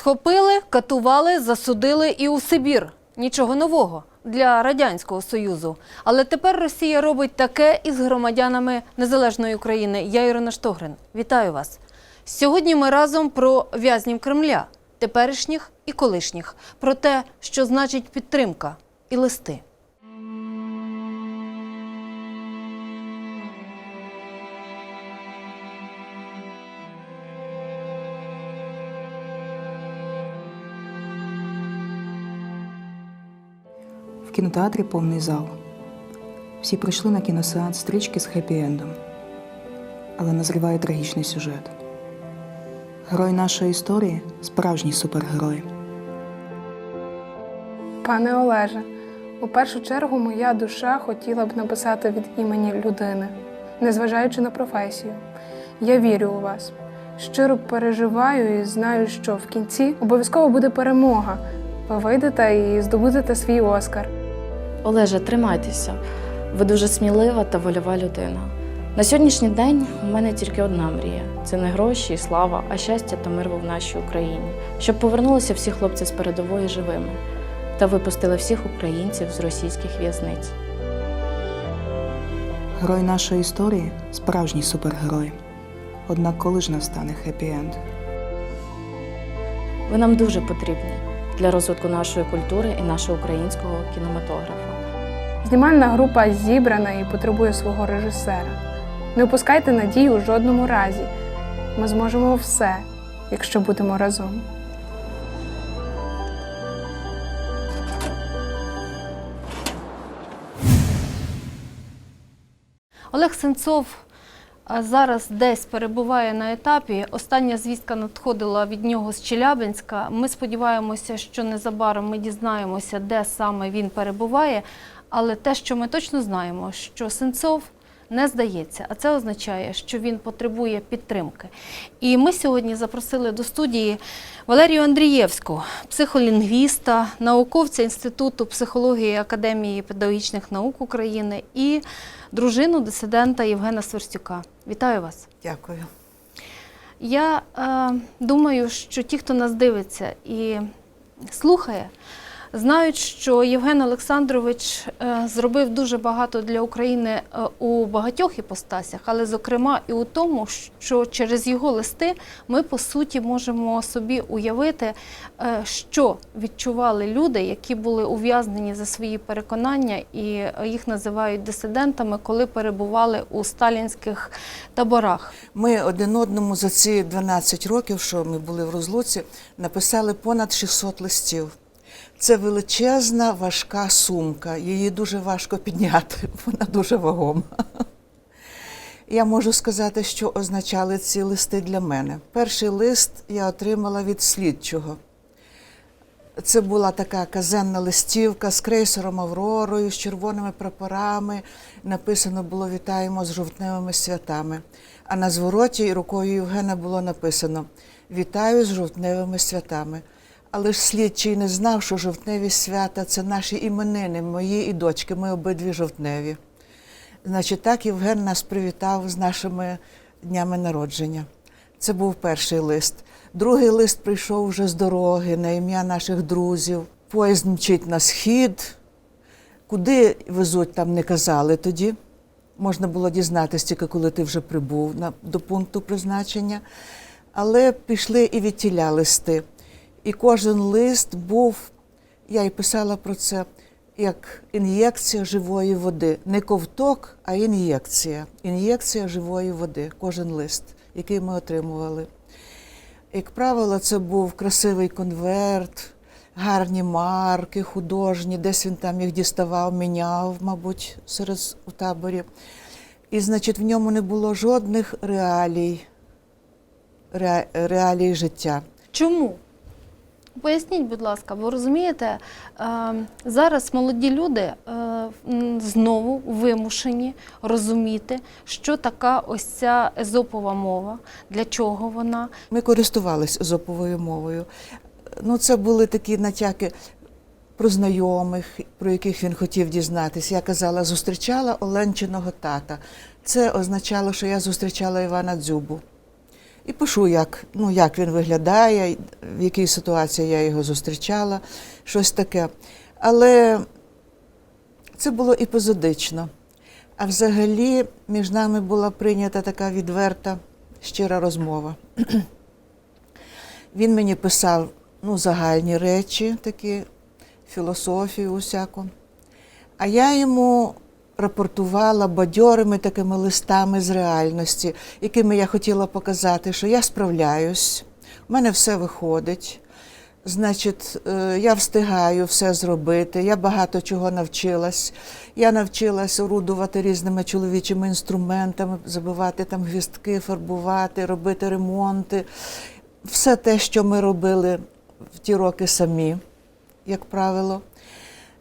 Схопили, катували, засудили і у Сибір. Нічого нового для радянського союзу. Але тепер Росія робить таке із громадянами незалежної України. Я Ірина Штогрин. Вітаю вас. Сьогодні ми разом про в'язнів Кремля, теперішніх і колишніх, про те, що значить підтримка і листи. Кінотеатрі повний зал. Всі прийшли на кіносеанс стрічки з хеппі-ендом. Але назріває трагічний сюжет. Герой нашої історії справжній супергерой. Пане Олеже, у першу чергу моя душа хотіла б написати від імені людини, незважаючи на професію. Я вірю у вас. Щиро переживаю і знаю, що в кінці обов'язково буде перемога. Ви вийдете і здобудете свій Оскар. Олеже, тримайтеся. Ви дуже смілива та вольова людина. На сьогоднішній день у мене тільки одна мрія: це не гроші і слава, а щастя та мир в нашій Україні, щоб повернулися всі хлопці з передової живими та випустили всіх українців з російських в'язниць. Герой нашої історії справжній супергерой. Однак коли ж настане хеппі-енд? Ви нам дуже потрібні для розвитку нашої культури і нашого українського кінематографа. Знімальна група зібрана і потребує свого режисера. Не опускайте надії у жодному разі. Ми зможемо все, якщо будемо разом. Олег Сенцов зараз десь перебуває на етапі. Остання звістка надходила від нього з Челябинська. Ми сподіваємося, що незабаром ми дізнаємося, де саме він перебуває. Але те, що ми точно знаємо, що Сенцов не здається, а це означає, що він потребує підтримки. І ми сьогодні запросили до студії Валерію Андрієвську, психолінгвіста, науковця Інституту психології Академії педагогічних наук України і дружину дисидента Євгена Сверстюка. Вітаю вас. Дякую. Я е, думаю, що ті, хто нас дивиться і слухає, знають, що Євген Олександрович е, зробив дуже багато для України е, у багатьох іпостасях, але зокрема і у тому, що через його листи ми по суті можемо собі уявити, е, що відчували люди, які були ув'язнені за свої переконання, і їх називають дисидентами, коли перебували у сталінських таборах. Ми один одному за ці 12 років, що ми були в розлуці, написали понад 600 листів. Це величезна важка сумка. Її дуже важко підняти, вона дуже вагома. Я можу сказати, що означали ці листи для мене. Перший лист я отримала від слідчого. Це була така казенна листівка з крейсером Авророю, з червоними прапорами. Написано було Вітаємо з жовтневими святами. А на звороті рукою Євгена було написано Вітаю з жовтневими святами. Але ж слідчий не знав, що жовтневі свята це наші іменини, мої і дочки. Ми обидві жовтневі. Значить, так Євген нас привітав з нашими днями народження. Це був перший лист. Другий лист прийшов вже з дороги на ім'я наших друзів. Поїзд мчить на схід. Куди везуть, там не казали тоді. Можна було дізнатися тільки коли ти вже прибув на, до пункту призначення. Але пішли і відтіля листи. І кожен лист був, я і писала про це, як ін'єкція живої води. Не ковток, а ін'єкція. Ін'єкція живої води, кожен лист, який ми отримували. Як правило, це був красивий конверт, гарні марки, художні, десь він там їх діставав, міняв, мабуть, серед у таборі. І, значить, в ньому не було жодних реалій, ре- реалій життя. Чому? Поясніть, будь ласка, бо розумієте, е, зараз молоді люди е, знову вимушені розуміти, що така ось ця езопова мова, для чого вона. Ми користувалися зоповою мовою. Ну, це були такі натяки про знайомих, про яких він хотів дізнатися. Я казала, зустрічала Оленчиного тата. Це означало, що я зустрічала Івана Дзюбу. І пишу, як, ну, як він виглядає, в якій ситуації я його зустрічала, щось таке. Але це було епізодично. А взагалі між нами була прийнята така відверта, щира розмова. Він мені писав ну, загальні речі, такі, філософію усяку. А я йому рапортувала бадьорими такими листами з реальності, якими я хотіла показати, що я справляюсь, у мене все виходить. Значить, е, я встигаю все зробити, я багато чого навчилась. Я навчилась орудувати різними чоловічими інструментами, забивати там гвіздки, фарбувати, робити ремонти. Все те, що ми робили в ті роки самі, як правило.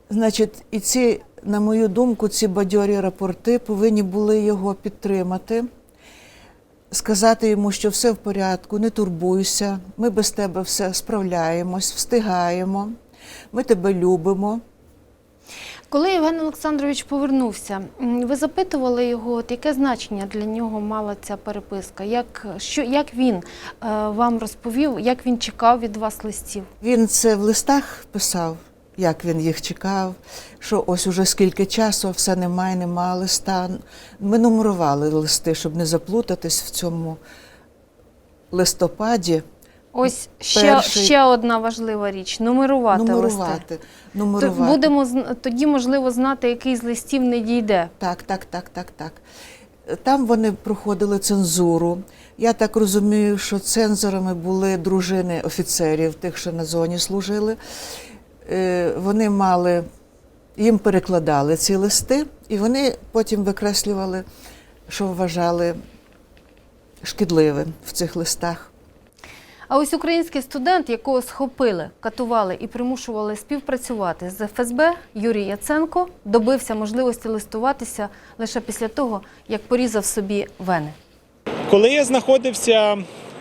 Значить, і ці, на мою думку, ці бадьорі рапорти повинні були його підтримати, сказати йому, що все в порядку, не турбуйся, ми без тебе все справляємось, встигаємо, ми тебе любимо. Коли Євген Олександрович повернувся, ви запитували його, от яке значення для нього мала ця переписка? Як, що, як він е, вам розповів, як він чекав від вас листів? Він це в листах писав, як він їх чекав, що ось уже скільки часу, все немає, нема листа. Ми нумерували листи, щоб не заплутатись в цьому листопаді. Ось ще, Перший- ще одна важлива річ нумерувати, листи. Нумерувати. То нумерувати. будемо тоді, можливо, знати, який з листів не дійде. Так, так, так, так, так. Там вони проходили цензуру. Я так розумію, що цензорами були дружини офіцерів, тих, що на зоні служили. Е, Вони мали, їм перекладали ці листи, і вони потім викреслювали, що вважали шкідливим в цих листах. А ось український студент, якого схопили, катували і примушували співпрацювати з ФСБ, Юрій Яценко, добився можливості листуватися лише після того, як порізав собі вени. Коли я знаходився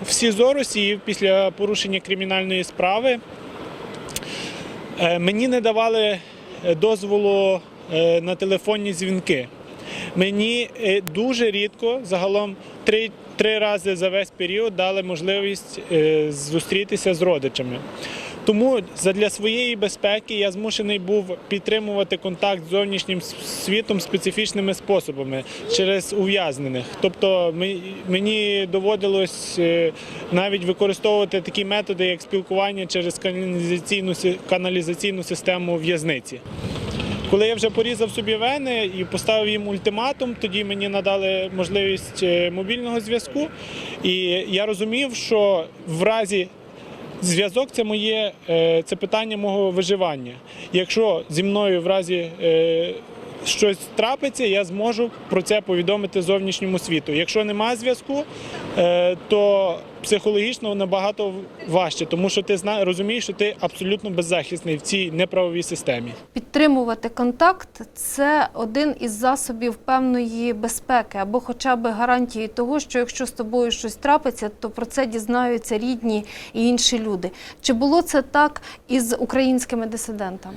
в СІЗО Росії після порушення кримінальної справи, мені не давали е, дозволу е, на телефонні дзвінки. Мені е, дуже рідко, загалом три, три рази за весь період дали можливість е, зустрітися з родичами. Тому задля своєї безпеки я змушений був підтримувати контакт з зовнішнім світом специфічними способами через ув'язнених. Тобто мені доводилось е, навіть використовувати такі методи, як спілкування через каналізаційну каналізаційну систему в'язниці. Коли я вже порізав собі вени і поставив їм ультиматум, тоді мені надали можливість е, мобільного зв'язку. І я розумів, що в разі зв'язок це моє е, це питання мого виживання. Якщо зі мною в разі е, щось трапиться, я зможу про це повідомити зовнішньому світу. Якщо немає зв'язку, то психологічно набагато важче, тому що ти зна, розумієш, що ти абсолютно беззахисний в цій неправовій системі. Підтримувати контакт це один із засобів певної безпеки або хоча б гарантії того, що якщо з тобою щось трапиться, то про це дізнаються рідні і інші люди. Чи було це так із українськими дисидентами?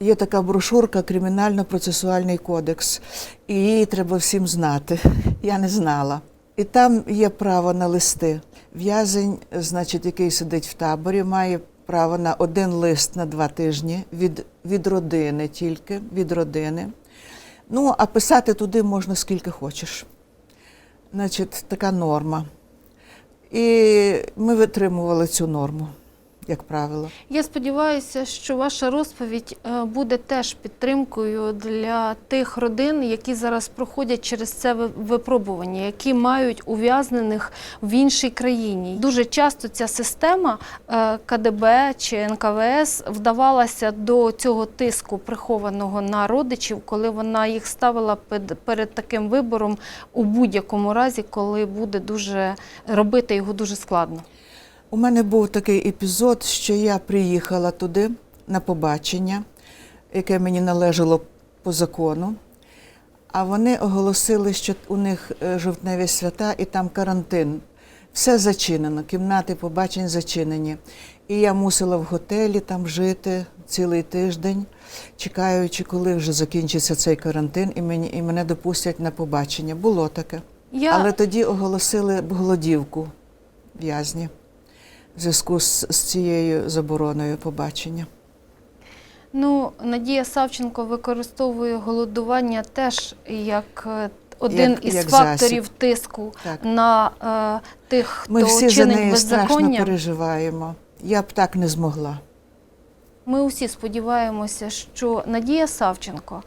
Є така брошурка Кримінально-процесуальний кодекс, і її треба всім знати. Я не знала. І там є право на листи. В'язень, значить, який сидить в таборі, має право на один лист на два тижні від, від родини тільки, від родини. Ну, а писати туди можна скільки хочеш. Значить, така норма. І ми витримували цю норму, як правило. Я сподіваюся, що ваша розповідь е, буде теж підтримкою для тих родин, які зараз проходять через це ви- випробування, які мають ув'язнених в іншій країні. Дуже часто ця система е, КДБ чи НКВС вдавалася до цього тиску прихованого на родичів, коли вона їх ставила пед- перед таким вибором у будь-якому разі, коли буде дуже робити його дуже складно. У мене був такий епізод, що я приїхала туди на побачення, яке мені належало по закону. А вони оголосили, що у них е, жовтневі свята і там карантин. Все зачинено, кімнати побачень зачинені. І я мусила в готелі там жити цілий тиждень, чекаючи, коли вже закінчиться цей карантин, і, мені, і мене допустять на побачення. Було таке. Я... Але тоді оголосили голодівку в'язні в зв'язку з, з цією забороною побачення. Ну, Надія Савченко використовує голодування теж як е, один Як- із як факторів засіб. тиску Так. на е, тих, хто Ми всі за чинить неї страшно переживаємо. Я б так не змогла. Ми усі сподіваємося, що Надія Савченко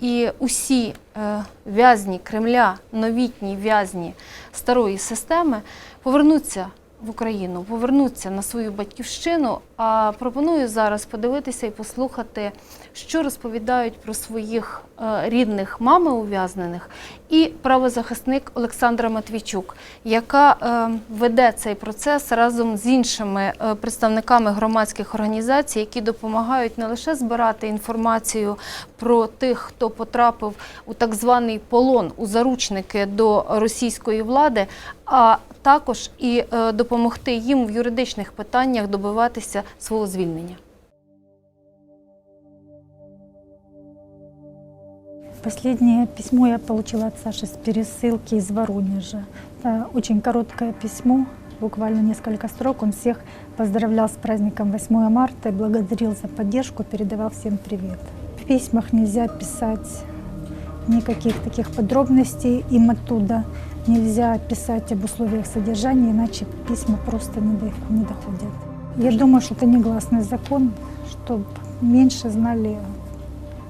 і усі е, в'язні Кремля, новітні в'язні старої системи повернуться в Україну, повернуться на свою батьківщину. А пропоную зараз подивитися і послухати, що розповідають про своїх е, рідних мами ув'язнених і правозахисник Олександра Матвійчук, яка е, веде цей процес разом з іншими е, представниками громадських організацій, які допомагають не лише збирати інформацію про тих, хто потрапив у так званий полон у заручники до російської влади, а також і е, допомогти їм в юридичних питаннях добиватися свого звільнення. Последнее письмо я получила от Саши с пересылки из Воронежа. Это очень короткое письмо, буквально несколько строк. Он всех поздравлял с праздником 8 марта и благодарил за поддержку, передавал всем привет. В письмах нельзя писать никаких таких подробностей им оттуда. Нельзя писать об условиях содержания, иначе письма просто не, до- не доходят. Я думаю, что это негласный закон, чтобы меньше знали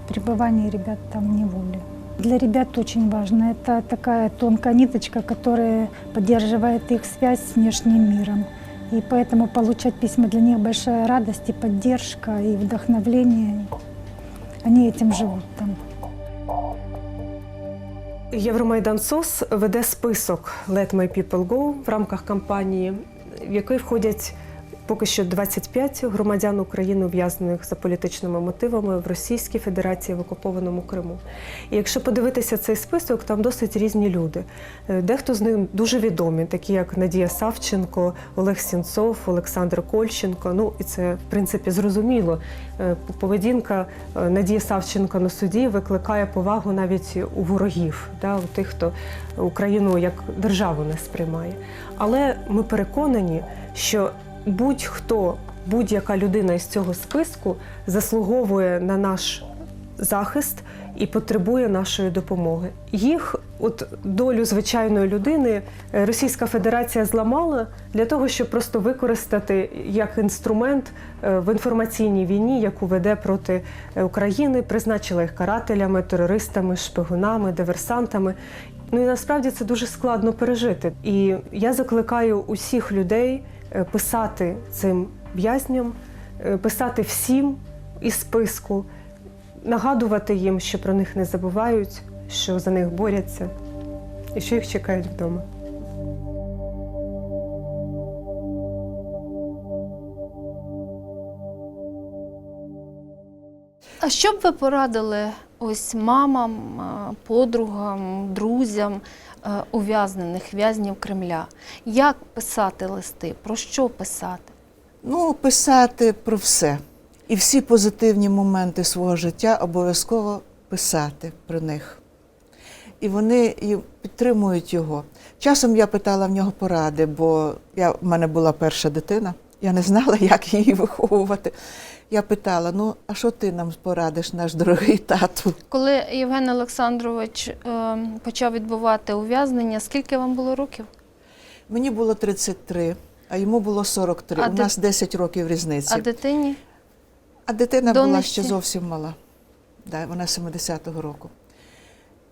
пребывание ребят там в неволе. Для ребят очень важно. Это такая тонкая ниточка, которая поддерживает их связь с внешним миром. И поэтому получать письма для них большая радость и поддержка, и вдохновление. Они этим живут там. Євромайдан СОС веде список Let My People Go в рамках кампанії, в який входять поки що 25 громадян України, ув'язнених за політичними мотивами в Російській Федерації в окупованому Криму. І якщо подивитися цей список, там досить різні люди. Е, Дехто з них дуже відомі, такі як Надія Савченко, Олег Сінцов, Олександр Кольченко. Ну і це в принципі зрозуміло. Е, Поведінка е, Надії Савченко на суді викликає повагу навіть у ворогів, да, у тих, хто Україну як державу не сприймає. Але ми переконані, що будь-хто, будь-яка людина із цього списку заслуговує на наш захист і потребує нашої допомоги. Їх, от долю звичайної людини, е, Російська Федерація зламала для того, щоб просто використати як інструмент е, в інформаційній війні, яку веде проти е, України, призначила їх карателями, терористами, шпигунами, диверсантами. Ну і насправді це дуже складно пережити. І я закликаю усіх людей писати цим в'язням, е, писати всім із списку, нагадувати їм, що про них не забувають, що за них борються і що їх чекають вдома. А що б ви порадили ось мамам, е, подругам, друзям е, ув'язнених в'язнів Кремля? Як писати листи? Про що писати? Ну, писати про все. І всі позитивні моменти свого життя обов'язково писати про них. І вони підтримують його. Часом я питала в нього поради, бо я, в мене була перша дитина, я не знала, як її виховувати. Я питала: ну, а що ти нам порадиш, наш дорогий тату? Коли Євген Олександрович е, почав відбувати ув'язнення, скільки вам було років? Мені було 33, а йому було 43. А У дит- нас 10 років різниці. А дитині? А дитина була ще зовсім мала. Да, вона 70-го року.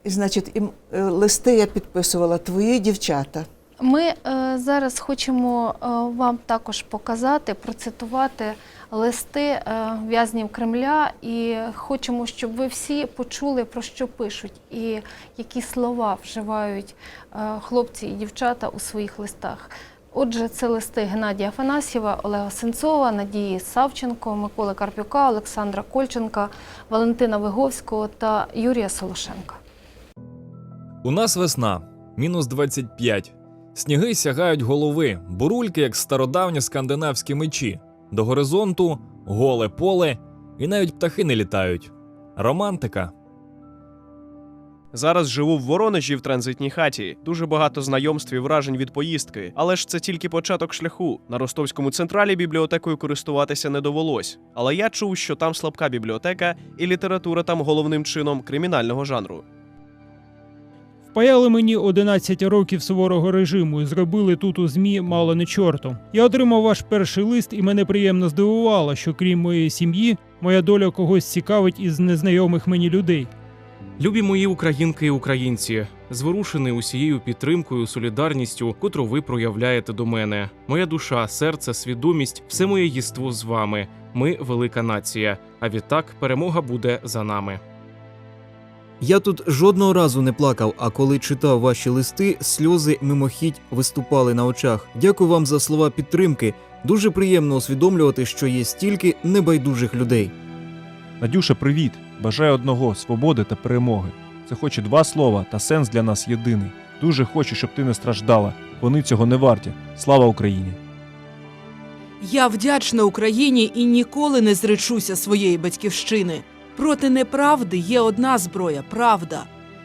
І, значить, і, е, листи я підписувала твої дівчата. Ми е, зараз хочемо е, вам також показати, процитувати листи е, в'язнів Кремля, і хочемо, щоб ви всі почули, про що пишуть, і які слова вживають хлопці і дівчата у своїх листах. Отже, це листи Геннадія Афанасьєва, Олега Сенцова, Надії Савченко, Миколи Карпюка, Олександра Кольченка, Валентина Виговського та Юрія Солошенка. У нас весна, мінус 25. Сніги сягають голови, бурульки, як стародавні скандинавські мечі. До горизонту голе поле, і навіть птахи не літають. Романтика. Зараз живу в Воронежі в транзитній хаті. Дуже багато знайомств і вражень від поїздки. Але ж це тільки початок шляху. На ростовському централі бібліотекою користуватися не довелось. Але я чув, що там слабка бібліотека, і література там головним чином кримінального жанру. Впаяли мені 11 років суворого режиму і зробили тут у ЗМІ мало не чортом. Я отримав ваш перший лист, і мене приємно здивувало, що крім моєї сім'ї, моя доля когось цікавить із незнайомих мені людей. Любі мої українки і українці, зворушений усією підтримкою, солідарністю, котру ви проявляєте до мене. Моя душа, серце, свідомість, все моє єство з вами. Ми велика нація. А відтак перемога буде за нами. Я тут жодного разу не плакав, а коли читав ваші листи, сльози мимохідь виступали на очах. Дякую вам за слова підтримки. Дуже приємно усвідомлювати, що є стільки небайдужих людей. Надюша, привіт! Бажаю одного свободи та перемоги. Це хоче два слова, та сенс для нас єдиний. Дуже хочу, щоб ти не страждала. Вони цього не варті. Слава Україні! Я вдячна Україні і ніколи не зречуся своєї батьківщини. Проти неправди є одна зброя правда.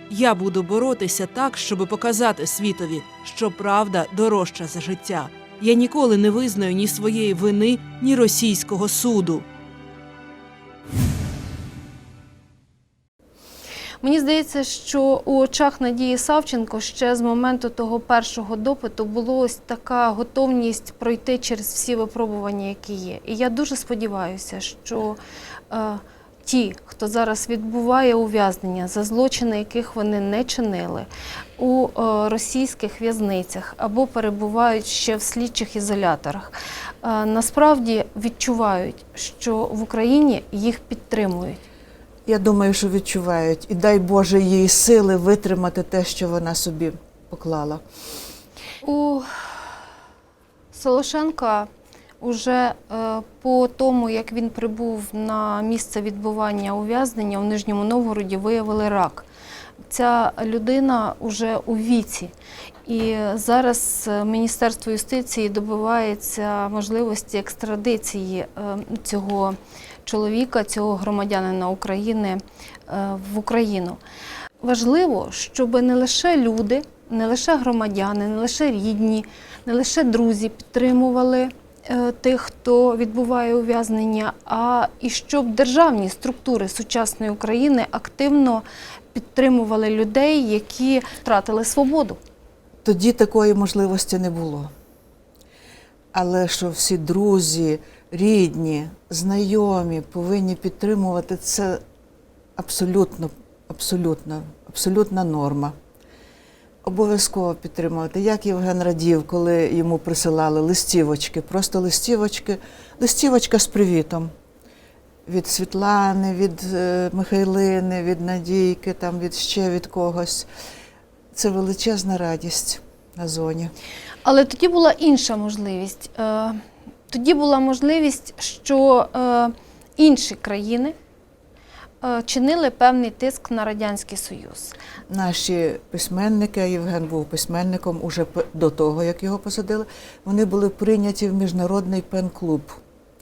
Я буду боротися так, щоб показати світові, що правда дорожча за життя. Я ніколи не визнаю ні своєї вини, ні російського суду. Мені здається, що у очах Надії Савченко ще з моменту того першого допиту було ось така готовність пройти через всі випробування, які є. І я дуже сподіваюся, що е, ті, хто зараз відбуває ув'язнення за злочини, яких вони не чинили, у е, російських в'язницях або перебувають ще в слідчих ізоляторах, е, насправді відчувають, що в Україні їх підтримують. Я думаю, що відчувають. І дай Боже їй сили витримати те, що вона собі поклала. У Солошенка уже е, по тому, як він прибув на місце відбування ув'язнення у Нижньому Новгороді, виявили рак. Ця людина вже у віці. І зараз е, Міністерство юстиції добивається можливості екстрадиції е, цього чоловіка, цього громадянина України в Україну. Важливо, щоб не лише люди, не лише громадяни, не лише рідні, не лише друзі підтримували тих, хто відбуває ув'язнення, а і щоб державні структури сучасної України активно підтримували людей, які втратили свободу. Тоді такої можливості не було. Але що всі друзі, рідні, знайомі повинні підтримувати це абсолютно, абсолютно, абсолютна норма. Обов'язково підтримувати. Як Євген радів, коли йому присилали листівочки, просто листівочки, листівочка з привітом. Від Світлани, від е, Михайлини, від Надійки, там, від ще від когось. Це величезна радість на зоні. Але тоді була інша можливість. Е, Тоді була можливість, що е, інші країни чинили певний тиск на Радянський Союз. Наші письменники, Євген був письменником уже до того, як його посадили, вони були прийняті в міжнародний пен-клуб,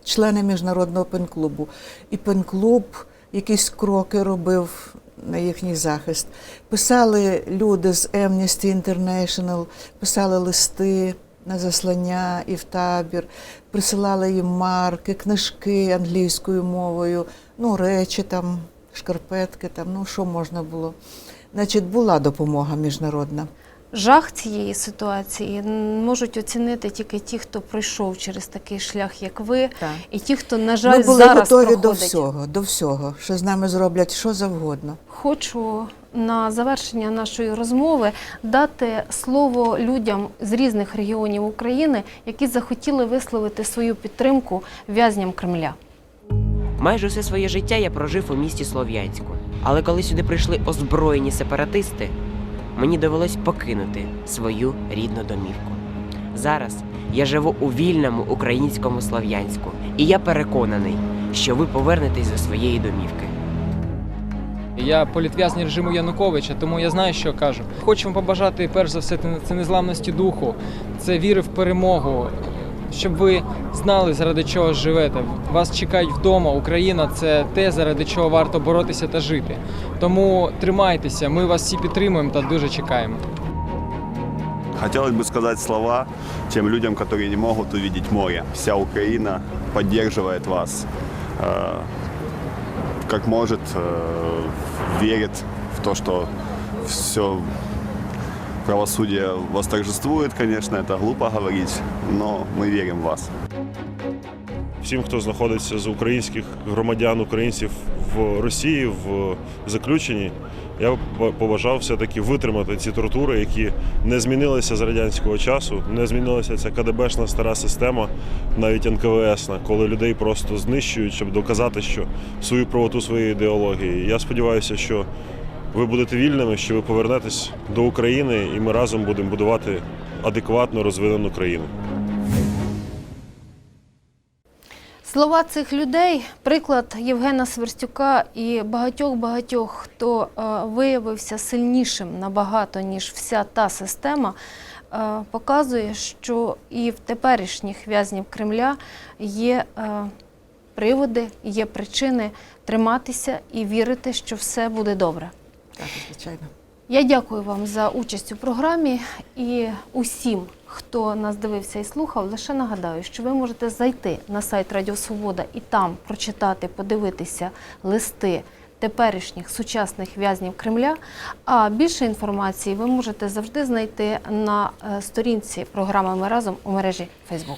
члени міжнародного пен-клубу. І пен-клуб якісь кроки робив на їхній захист. Писали люди з Amnesty International, писали листи на заслання і в табір, присилали їм марки, книжки англійською мовою, ну, речі там, шкарпетки, там, ну що можна було. Значить, була допомога міжнародна. Жах цієї ситуації можуть оцінити тільки ті, хто пройшов через такий шлях, як ви, Так. і ті, хто, на жаль, Ми були зараз готові проходить. до всього, до всього, що з нами зроблять що завгодно. Хочу на завершення нашої розмови дати слово людям з різних регіонів України, які захотіли висловити свою підтримку в'язням Кремля. Майже все своє життя я прожив у місті Слов'янську. Але коли сюди прийшли озброєні сепаратисти, мені довелось покинути свою рідну домівку. Зараз я живу у вільному українському Слов'янську, і я переконаний, що ви повернетесь до своєї домівки. Я політв'язень режиму Януковича, тому я знаю, що кажу. Хочу побажати перш за все це незламності духу, це віри в перемогу, щоб ви знали, заради чого живете. Вас чекають вдома. Україна це те, заради чого варто боротися та жити. Тому тримайтеся, ми вас всі підтримуємо та дуже чекаємо. Хотелось бы сказать слова тем людям, которые не могут увидеть море. Вся Украина поддерживает вас, э, как может, э, верит в то, что все правосудие восторжествует, конечно, это глупо говорить, но мы верим в вас. всім, хто знаходиться з українських громадян, українців в Росії в заключенні, я побажав все-таки витримати ці тортури, які не змінилися з радянського часу, не змінилася ця КДБшна стара система, навіть НКВСна, коли людей просто знищують, щоб доказати, що свою правоту своєї ідеології. Я сподіваюся, що ви будете вільними, що ви повернетесь до України, і ми разом будемо будувати адекватно розвинену країну. Слова цих людей, приклад Євгена Сверстюка і багатьох-багатьох, хто е, виявився сильнішим набагато, ніж вся та система, е, показує, що і в теперішніх в'язнів Кремля є е, приводи, є причини триматися і вірити, що все буде добре. Так, звичайно. Я дякую вам за участь у програмі і усім, хто нас дивився і слухав. Лише нагадаю, що ви можете зайти на сайт Радіо Свобода і там прочитати, подивитися листи теперішніх сучасних в'язнів Кремля. А більше інформації ви можете завжди знайти на е, сторінці програми Ми разом у мережі Facebook.